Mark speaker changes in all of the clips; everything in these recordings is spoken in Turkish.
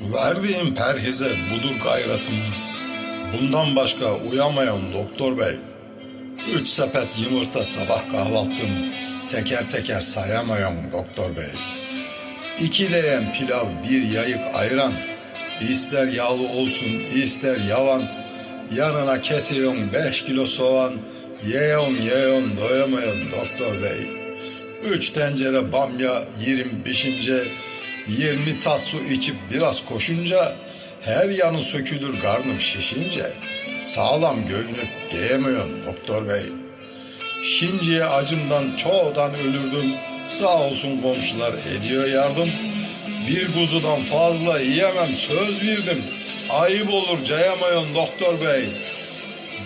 Speaker 1: Verdiğim perhize budur gayretim. Bundan başka uyamayan doktor bey. Üç sepet yumurta sabah kahvaltım. Teker teker sayamayan doktor bey. İki leğen pilav bir yayık ayran. İster yağlı olsun ister yavan. Yanına kesiyorsun beş kilo soğan. Yiyorsun yiyorsun doyamayan doktor bey. Üç tencere bamya yirim pişince, yirmi tas su içip biraz koşunca, her yanı sökülür karnım şişince, sağlam göğünü giyemiyorsun doktor bey. Şinciye acımdan çoğudan ölürdüm, sağ olsun komşular ediyor yardım. Bir kuzudan fazla yiyemem söz verdim, ayıp olur cayamayon doktor bey.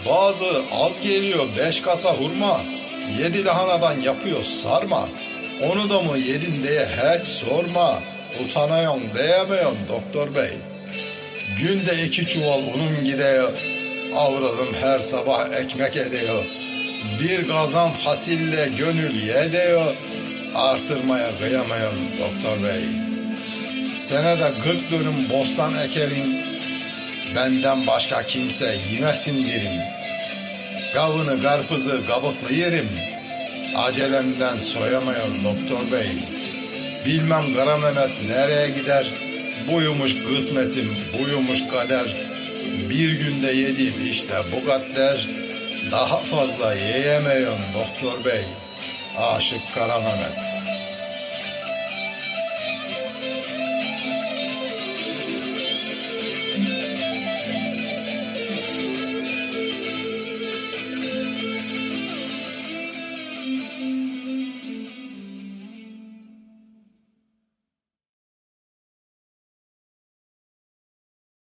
Speaker 1: Bazı az geliyor beş kasa hurma. Yedi lahanadan yapıyor sarma. Onu da mı yedin diye hiç sorma. Utanayon diyemeyon doktor bey. Günde iki çuval unum gidiyor. Avradım her sabah ekmek ediyor. Bir kazan fasille gönül yediyor. Artırmaya kıyamayon doktor bey. Senede kırk dönüm bostan ekerin. Benden başka kimse yemesin derim. Gavını karpuzu kabuklu yerim. Acelemden soyamayan doktor bey. Bilmem Kara Mehmet nereye gider. Buymuş kısmetim, buymuş kader. Bir günde yediğim işte bu kadar. Daha fazla yiyemeyen doktor bey. Aşık Kara Mehmet.